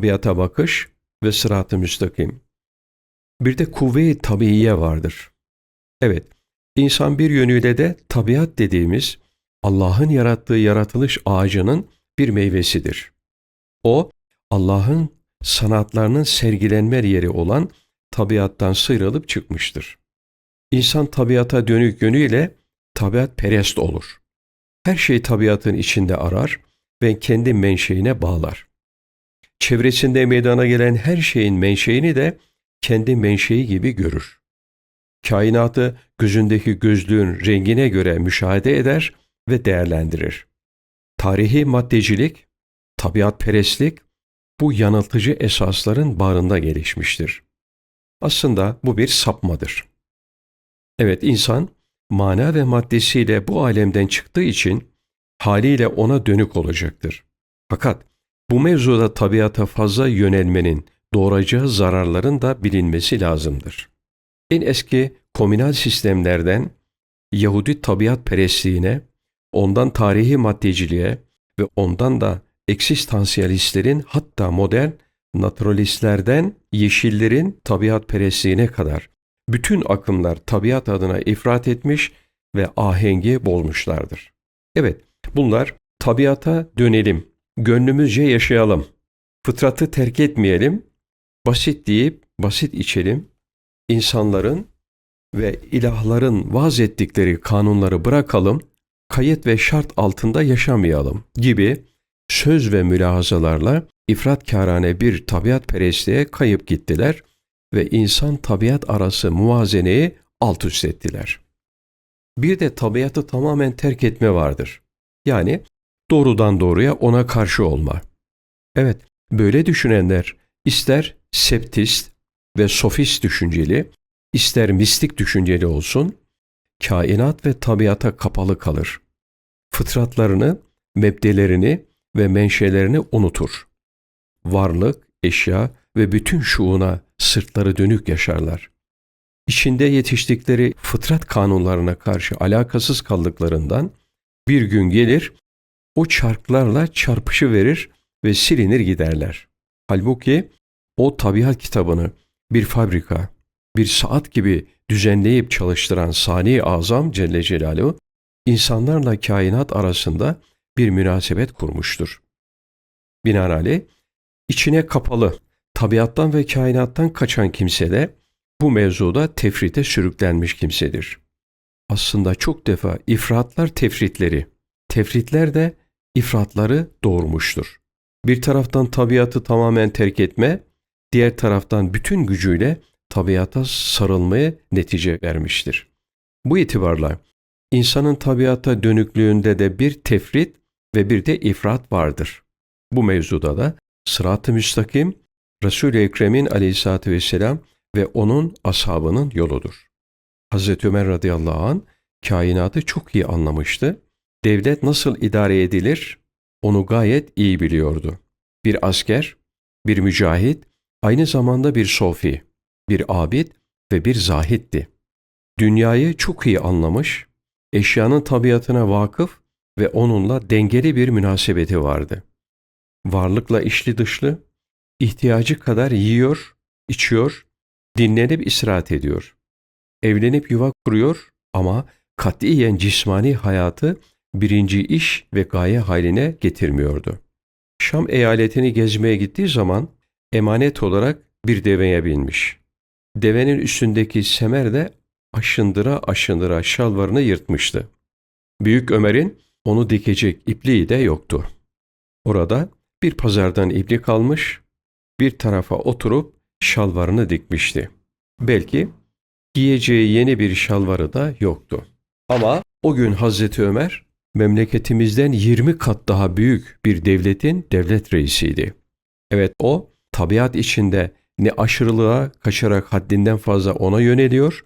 tabiata bakış ve sırat-ı müstakim. Bir de kuvve-i tabiiye vardır. Evet, insan bir yönüyle de tabiat dediğimiz Allah'ın yarattığı yaratılış ağacının bir meyvesidir. O, Allah'ın sanatlarının sergilenme yeri olan tabiattan sıyrılıp çıkmıştır. İnsan tabiata dönük yönüyle tabiat perest olur. Her şey tabiatın içinde arar ve kendi menşeine bağlar. Çevresinde meydana gelen her şeyin menşeini de kendi menşei gibi görür. Kainatı gözündeki gözlüğün rengine göre müşahede eder ve değerlendirir. Tarihi maddecilik, tabiatperestlik bu yanıltıcı esasların bağrında gelişmiştir. Aslında bu bir sapmadır. Evet insan mana ve maddesiyle bu alemden çıktığı için haliyle ona dönük olacaktır. Fakat bu mevzuda tabiata fazla yönelmenin doğuracağı zararların da bilinmesi lazımdır. En eski komünal sistemlerden Yahudi tabiat perestliğine, ondan tarihi maddeciliğe ve ondan da eksistansiyalistlerin hatta modern naturalistlerden yeşillerin tabiat perestliğine kadar bütün akımlar tabiat adına ifrat etmiş ve ahengi bozmuşlardır. Evet, bunlar tabiata dönelim, gönlümüzce yaşayalım, fıtratı terk etmeyelim, basit deyip basit içelim, insanların ve ilahların vaz ettikleri kanunları bırakalım, kayıt ve şart altında yaşamayalım gibi söz ve mülahazalarla ifratkârane bir tabiat perestliğe kayıp gittiler ve insan tabiat arası muvazeneyi alt üst ettiler. Bir de tabiatı tamamen terk etme vardır. Yani doğrudan doğruya ona karşı olma. Evet, böyle düşünenler ister septist ve sofist düşünceli, ister mistik düşünceli olsun, kainat ve tabiata kapalı kalır. Fıtratlarını, mebdelerini ve menşelerini unutur. Varlık, eşya ve bütün şuuna sırtları dönük yaşarlar. İçinde yetiştikleri fıtrat kanunlarına karşı alakasız kaldıklarından bir gün gelir, o çarklarla çarpışı verir ve silinir giderler. Halbuki o tabiat kitabını bir fabrika, bir saat gibi düzenleyip çalıştıran Sani Azam Celle Celaluhu, insanlarla kainat arasında bir münasebet kurmuştur. Binaenaleyh, içine kapalı, tabiattan ve kainattan kaçan kimse de bu mevzuda tefrite sürüklenmiş kimsedir. Aslında çok defa ifratlar tefritleri, tefritler de ifratları doğurmuştur. Bir taraftan tabiatı tamamen terk etme, diğer taraftan bütün gücüyle tabiata sarılmaya netice vermiştir. Bu itibarla insanın tabiata dönüklüğünde de bir tefrit ve bir de ifrat vardır. Bu mevzuda da sırat-ı müstakim Resul-i Ekrem'in aleyhissalatü vesselam ve onun ashabının yoludur. Hazreti Ömer radıyallahu an kainatı çok iyi anlamıştı. Devlet nasıl idare edilir onu gayet iyi biliyordu. Bir asker, bir mücahit, aynı zamanda bir sofi, bir abid ve bir zahitti. Dünyayı çok iyi anlamış, eşyanın tabiatına vakıf ve onunla dengeli bir münasebeti vardı. Varlıkla içli dışlı, ihtiyacı kadar yiyor, içiyor, dinlenip istirahat ediyor. Evlenip yuva kuruyor ama katiyen cismani hayatı birinci iş ve gaye haline getirmiyordu. Şam eyaletini gezmeye gittiği zaman emanet olarak bir deveye binmiş. Devenin üstündeki semer de aşındıra aşındıra şalvarını yırtmıştı. Büyük Ömer'in onu dikecek ipliği de yoktu. Orada bir pazardan iplik almış, bir tarafa oturup şalvarını dikmişti. Belki giyeceği yeni bir şalvarı da yoktu. Ama o gün Hazreti Ömer memleketimizden 20 kat daha büyük bir devletin devlet reisiydi. Evet o tabiat içinde ne aşırılığa kaçarak haddinden fazla ona yöneliyor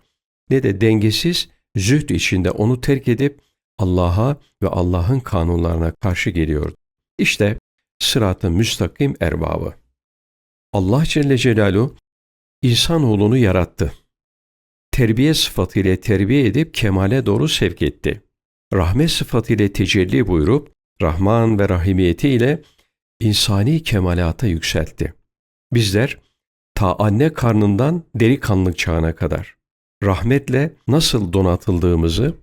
ne de dengesiz zühd içinde onu terk edip Allah'a ve Allah'ın kanunlarına karşı geliyordu. İşte sırat-ı müstakim erbabı. Allah Celle Celaluhu insanoğlunu yarattı. Terbiye sıfatıyla terbiye edip kemale doğru sevk etti. Rahmet sıfatıyla tecelli buyurup Rahman ve Rahimiyeti ile insani kemalata yükseltti. Bizler ta anne karnından delikanlı çağına kadar rahmetle nasıl donatıldığımızı,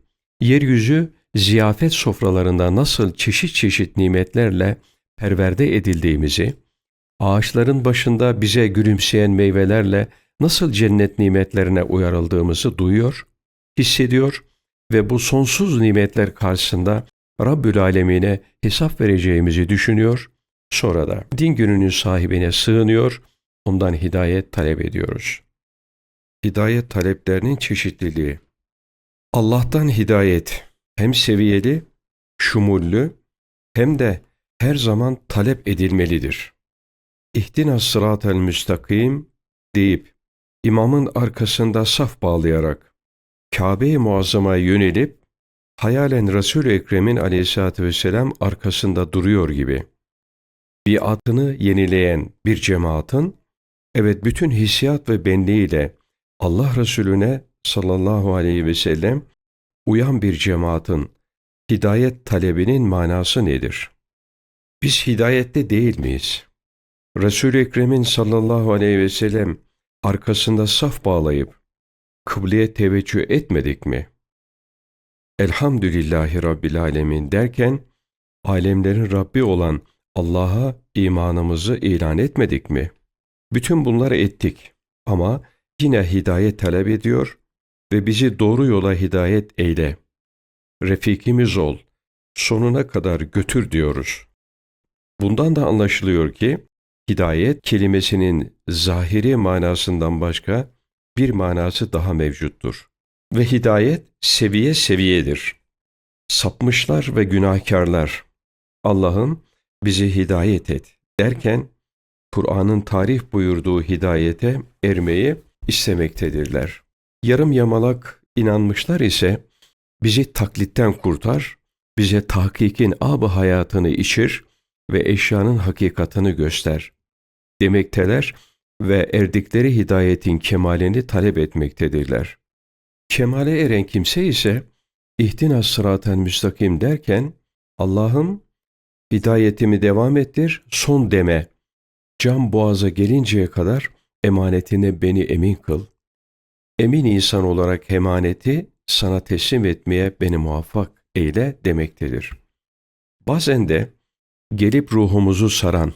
yeryüzü ziyafet sofralarında nasıl çeşit çeşit nimetlerle perverde edildiğimizi, ağaçların başında bize gülümseyen meyvelerle nasıl cennet nimetlerine uyarıldığımızı duyuyor, hissediyor ve bu sonsuz nimetler karşısında Rabbül Alemine hesap vereceğimizi düşünüyor, sonra da din gününün sahibine sığınıyor, ondan hidayet talep ediyoruz. Hidayet taleplerinin çeşitliliği Allah'tan hidayet hem seviyeli, şumullü hem de her zaman talep edilmelidir. İhtina sıratel müstakim deyip imamın arkasında saf bağlayarak Kabe-i Muazzama'ya yönelip hayalen Resul-i Ekrem'in aleyhissalatü vesselam arkasında duruyor gibi. Bir adını yenileyen bir cemaatin, evet bütün hissiyat ve benliğiyle Allah Resulüne sallallahu aleyhi ve sellem uyan bir cemaatin hidayet talebinin manası nedir? Biz hidayette değil miyiz? Resul-i Ekrem'in sallallahu aleyhi ve sellem arkasında saf bağlayıp kıbleye teveccüh etmedik mi? Elhamdülillahi Rabbil Alemin derken alemlerin Rabbi olan Allah'a imanımızı ilan etmedik mi? Bütün bunları ettik ama yine hidayet talep ediyor ve bizi doğru yola hidayet eyle. Refikimiz ol, sonuna kadar götür diyoruz. Bundan da anlaşılıyor ki hidayet kelimesinin zahiri manasından başka bir manası daha mevcuttur. Ve hidayet seviye seviyedir. Sapmışlar ve günahkarlar Allah'ım bizi hidayet et derken Kur'an'ın tarih buyurduğu hidayete ermeyi istemektedirler. Yarım yamalak inanmışlar ise bizi taklitten kurtar, bize tahkikin ab hayatını içir ve eşyanın hakikatını göster demekteler ve erdikleri hidayetin kemalini talep etmektedirler. Kemale eren kimse ise ihtinas sıraten müstakim derken Allah'ım hidayetimi devam ettir son deme. Cam boğaza gelinceye kadar emanetine beni emin kıl. Emin insan olarak emaneti sana teslim etmeye beni muvaffak eyle demektedir. Bazen de gelip ruhumuzu saran,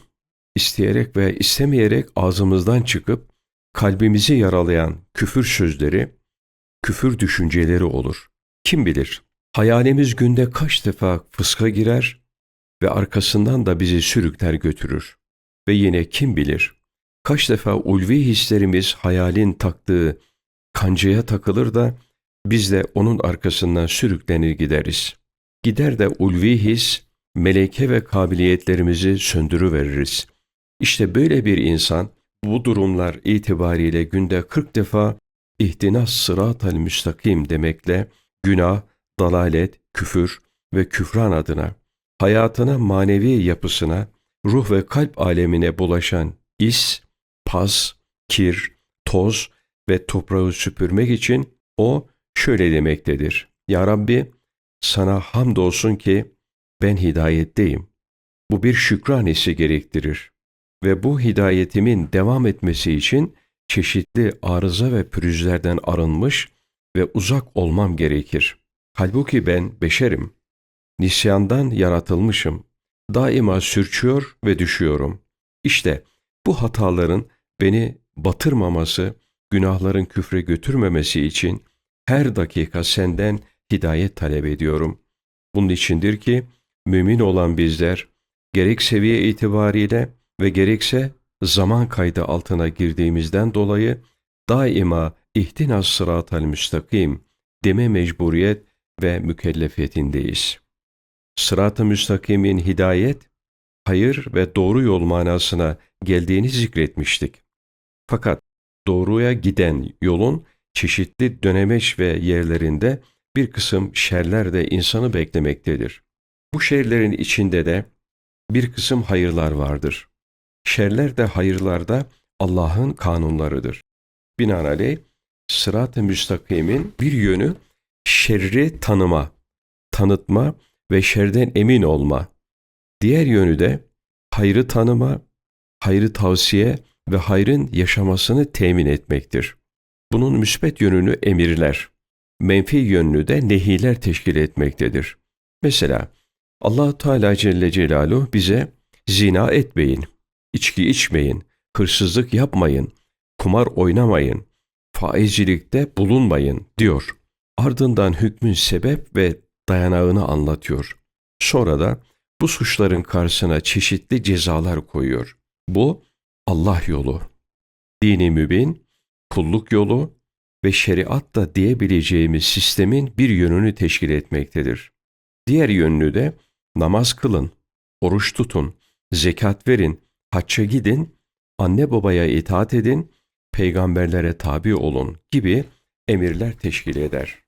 isteyerek ve istemeyerek ağzımızdan çıkıp kalbimizi yaralayan küfür sözleri, küfür düşünceleri olur. Kim bilir, hayalimiz günde kaç defa fıska girer ve arkasından da bizi sürükler götürür. Ve yine kim bilir, kaç defa ulvi hislerimiz hayalin taktığı kancaya takılır da biz de onun arkasından sürüklenir gideriz. Gider de ulvi his, meleke ve kabiliyetlerimizi söndürüveririz. İşte böyle bir insan bu durumlar itibariyle günde 40 defa ihtinas sıratal müstakim demekle günah, dalalet, küfür ve küfran adına hayatına manevi yapısına, ruh ve kalp alemine bulaşan is, pas, kir, toz ve toprağı süpürmek için o şöyle demektedir. Ya Rabbi sana hamdolsun ki ben hidayetteyim. Bu bir şükranesi gerektirir ve bu hidayetimin devam etmesi için çeşitli arıza ve pürüzlerden arınmış ve uzak olmam gerekir. Halbuki ben beşerim. Nisyandan yaratılmışım. Daima sürçüyor ve düşüyorum. İşte bu hataların beni batırmaması, günahların küfre götürmemesi için her dakika senden hidayet talep ediyorum. Bunun içindir ki mümin olan bizler gerek seviye itibariyle ve gerekse zaman kaydı altına girdiğimizden dolayı daima ihtinas sıratel müstakim deme mecburiyet ve mükellefiyetindeyiz. Sırat-ı müstakimin hidayet, hayır ve doğru yol manasına geldiğini zikretmiştik. Fakat doğruya giden yolun çeşitli dönemeç ve yerlerinde bir kısım şerler de insanı beklemektedir. Bu şerlerin içinde de bir kısım hayırlar vardır. Şerler de hayırlarda Allah'ın kanunlarıdır. Binaenaleyh sırat-ı müstakimin bir yönü şerri tanıma, tanıtma ve şerden emin olma. Diğer yönü de hayrı tanıma, hayrı tavsiye ve hayrın yaşamasını temin etmektir. Bunun müsbet yönünü emirler, menfi yönünü de nehiler teşkil etmektedir. Mesela allah Teala Celle Celaluhu bize zina etmeyin, içki içmeyin, hırsızlık yapmayın, kumar oynamayın, faizcilikte bulunmayın diyor. Ardından hükmün sebep ve dayanağını anlatıyor. Sonra da bu suçların karşısına çeşitli cezalar koyuyor. Bu Allah yolu, dini mübin, kulluk yolu ve şeriat da diyebileceğimiz sistemin bir yönünü teşkil etmektedir. Diğer yönünü de namaz kılın, oruç tutun, zekat verin, hacca gidin, anne babaya itaat edin, peygamberlere tabi olun gibi emirler teşkil eder.